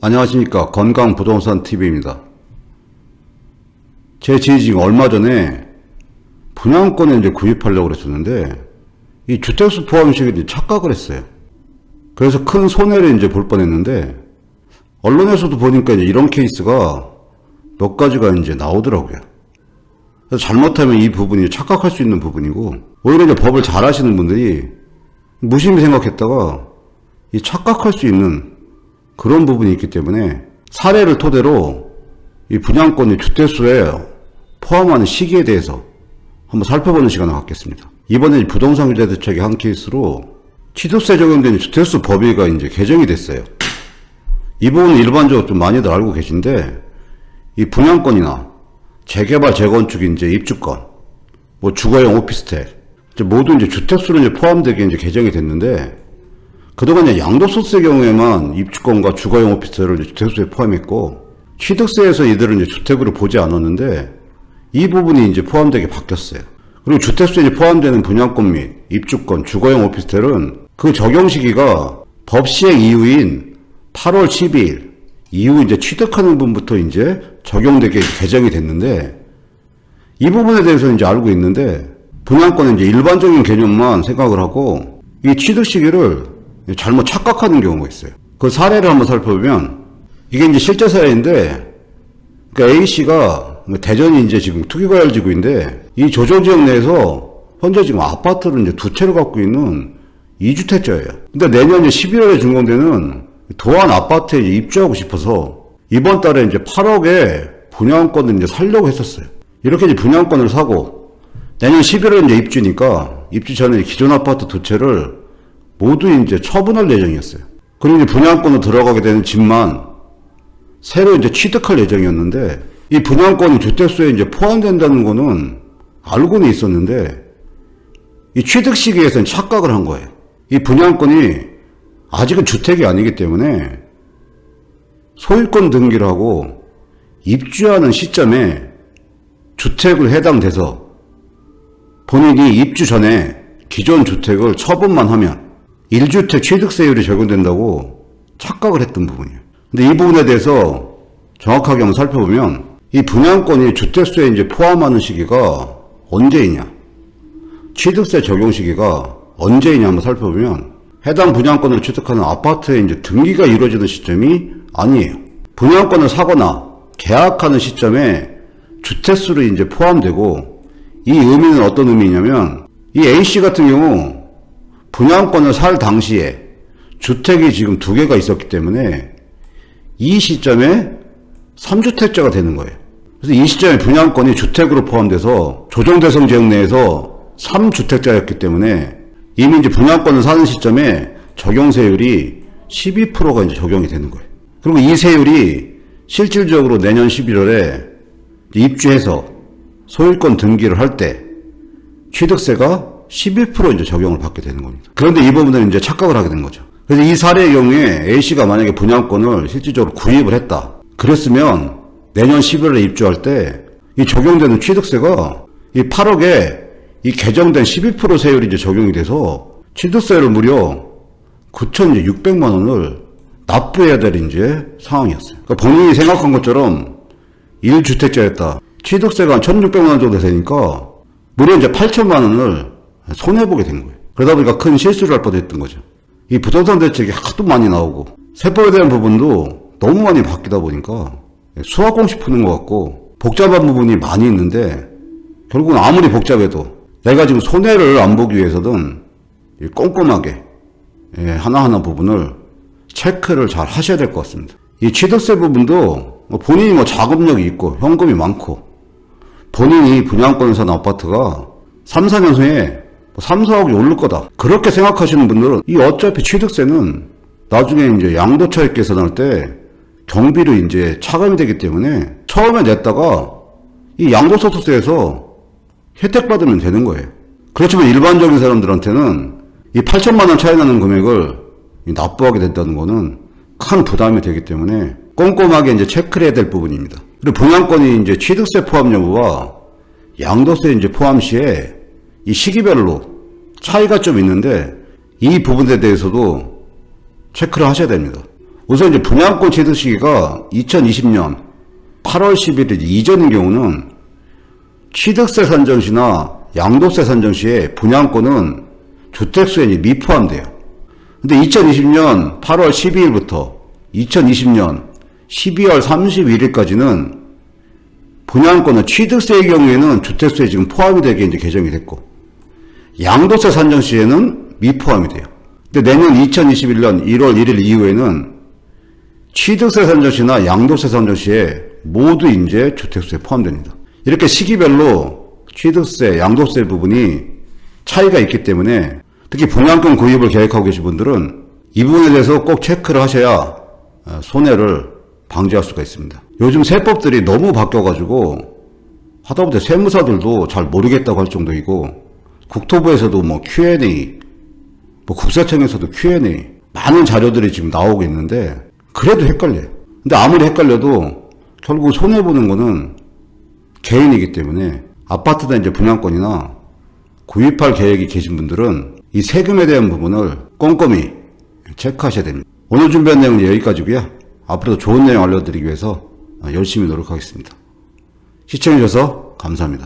안녕하십니까 건강부동산 TV입니다. 제 지인이 얼마 전에 분양권을 이제 구입하려고 그랬었는데 이 주택수 포함식을 착각을 했어요. 그래서 큰 손해를 이제 볼 뻔했는데 언론에서도 보니까 이제 이런 케이스가 몇 가지가 이제 나오더라고요. 그래서 잘못하면 이 부분이 착각할 수 있는 부분이고 오히려 이제 법을 잘 아시는 분들이 무심히 생각했다가 이 착각할 수 있는 그런 부분이 있기 때문에 사례를 토대로 이 분양권의 주택수에 포함하는 시기에 대해서 한번 살펴보는 시간을 갖겠습니다. 이번에 이 부동산 규제 대책의 한 케이스로 취득세 적용된 주택수 법위가 이제 개정이 됐어요. 이 부분은 일반적으로 좀 많이들 알고 계신데 이 분양권이나 재개발 재건축 이제 입주권, 뭐 주거용 오피스텔 이제 모두 이제 주택수로 이제 포함되게 이제 개정이 됐는데 그동안 양도소득세 경우에만 입주권과 주거용 오피스텔을 주택수에 포함했고 취득세에서 이들은 이제 주택으로 보지 않았는데 이 부분이 이제 포함되게 바뀌었어요. 그리고 주택수에 포함되는 분양권 및 입주권, 주거용 오피스텔은 그 적용 시기가 법 시행 이후인 8월 12일 이후 이제 취득하는 분부터 이제 적용되게 개정이 됐는데 이 부분에 대해서는 이제 알고 있는데 분양권은 이제 일반적인 개념만 생각을 하고 이 취득 시기를 잘못 착각하는 경우가 있어요. 그 사례를 한번 살펴보면 이게 이제 실제 사례인데 그 A 씨가 대전이 이제 지금 투기과열 지구인데 이 조정 지역 내에서 현재 지금 아파트를 이제 두 채를 갖고 있는 2주택자예요. 근데 내년 이제 11월에 준공되는 도안 아파트에 입주하고 싶어서 이번 달에 이제 8억에 분양권을 이제 살려고 했었어요. 이렇게 이제 분양권을 사고 내년 11월에 이제 입주니까 입주 전에 기존 아파트 두 채를 모두 이제 처분할 예정이었어요. 그리고 이제 분양권으로 들어가게 되는 집만 새로 이제 취득할 예정이었는데 이 분양권이 주택수에 이제 포함된다는 거는 알고는 있었는데 이 취득 시기에서는 착각을 한 거예요. 이 분양권이 아직은 주택이 아니기 때문에 소유권 등기를 하고 입주하는 시점에 주택을 해당돼서 본인이 입주 전에 기존 주택을 처분만 하면 1주택 취득세율이 적용된다고 착각을 했던 부분이에요. 근데 이 부분에 대해서 정확하게 한번 살펴보면 이 분양권이 주택수에 이제 포함하는 시기가 언제이냐, 취득세 적용 시기가 언제이냐 한번 살펴보면 해당 분양권을 취득하는 아파트의 이제 등기가 이루어지는 시점이 아니에요. 분양권을 사거나 계약하는 시점에 주택수로 이제 포함되고 이 의미는 어떤 의미냐면 이 A 씨 같은 경우 분양권을 살 당시에 주택이 지금 두 개가 있었기 때문에 이 시점에 3주택자가 되는 거예요. 그래서 이 시점에 분양권이 주택으로 포함돼서 조정대상 지역 내에서 3주택자였기 때문에 이미 이제 분양권을 사는 시점에 적용세율이 12%가 이제 적용이 되는 거예요. 그리고 이 세율이 실질적으로 내년 11월에 입주해서 소유권 등기를 할 때 취득세가 11% 이제 적용을 받게 되는 겁니다. 그런데 이 부분은 이제 착각을 하게 된 거죠. 그래서 이 사례의 경우에 A씨가 만약에 분양권을 실질적으로 구입을 했다. 그랬으면 내년 11월에 입주할 때 이 적용되는 취득세가 이 8억에 이 개정된 12% 세율이 이제 적용이 돼서 취득세를 무려 9,600만 원을 납부해야 될 이제 상황이었어요. 그러니까 본인이 생각한 것처럼 1주택자였다. 취득세가 한 1,600만 원 정도 되니까 무려 이제 8천만 원을 손해보게 된 거예요. 그러다 보니까 큰 실수를 할 뻔했던 거죠. 이 부동산 대책이 하도 많이 나오고 세법에 대한 부분도 너무 많이 바뀌다 보니까 수학 공식 푸는 것 같고 복잡한 부분이 많이 있는데 결국은 아무리 복잡해도 내가 지금 손해를 안 보기 위해서든 이 꼼꼼하게 예, 하나하나 부분을 체크를 잘 하셔야 될 것 같습니다. 이 취득세 부분도 뭐 본인이 뭐 자금력이 있고 현금이 많고 본인이 분양권을 산 아파트가 3, 4년 후에 3, 4억이 오를 거다. 그렇게 생각하시는 분들은 이 어차피 취득세는 나중에 이제 양도차익 계산할 때 경비로 이제 차감이 되기 때문에 처음에 냈다가 이 양도소득세에서 혜택 받으면 되는 거예요. 그렇지만 일반적인 사람들한테는 이 8천만 원 차이 나는 금액을 이 납부하게 된다는 거는 큰 부담이 되기 때문에 꼼꼼하게 이제 체크를 해야 될 부분입니다. 그리고 분양권이 이제 취득세 포함 여부와 양도세 이제 포함 시에 이 시기별로 차이가 좀 있는데 이 부분에 대해서도 체크를 하셔야 됩니다. 우선 이제 분양권 취득 시기가 2020년 8월 11일 이전인 경우는 취득세 산정 시나 양도세 산정 시에 분양권은 주택수에 미포함돼요. 근데 2020년 8월 12일부터 2020년 12월 31일까지는 분양권은 취득세의 경우에는 주택수에 지금 포함이 되게 이제 개정이 됐고 양도세 산정 시에는 미포함이 돼요. 근데 내년 2021년 1월 1일 이후에는 취득세 산정 시나 양도세 산정 시에 모두 이제 주택수에 포함됩니다. 이렇게 시기별로 취득세, 양도세 부분이 차이가 있기 때문에 특히 분양권 구입을 계획하고 계신 분들은 이 부분에 대해서 꼭 체크를 하셔야 어, 손해를 방지할 수가 있습니다. 요즘 세법들이 너무 바뀌어가지고 하다못해 세무사들도 잘 모르겠다고 할 정도이고 국토부에서도 뭐 Q&A, 뭐 국세청에서도 Q&A 많은 자료들이 지금 나오고 있는데 그래도 헷갈려요. 근데 아무리 헷갈려도 결국 손해 보는 거는 개인이기 때문에 아파트나 이제 분양권이나 구입할 계획이 계신 분들은 이 세금에 대한 부분을 꼼꼼히 체크하셔야 됩니다. 오늘 준비한 내용은 여기까지고요. 앞으로도 좋은 내용 알려드리기 위해서 열심히 노력하겠습니다. 시청해주셔서 감사합니다.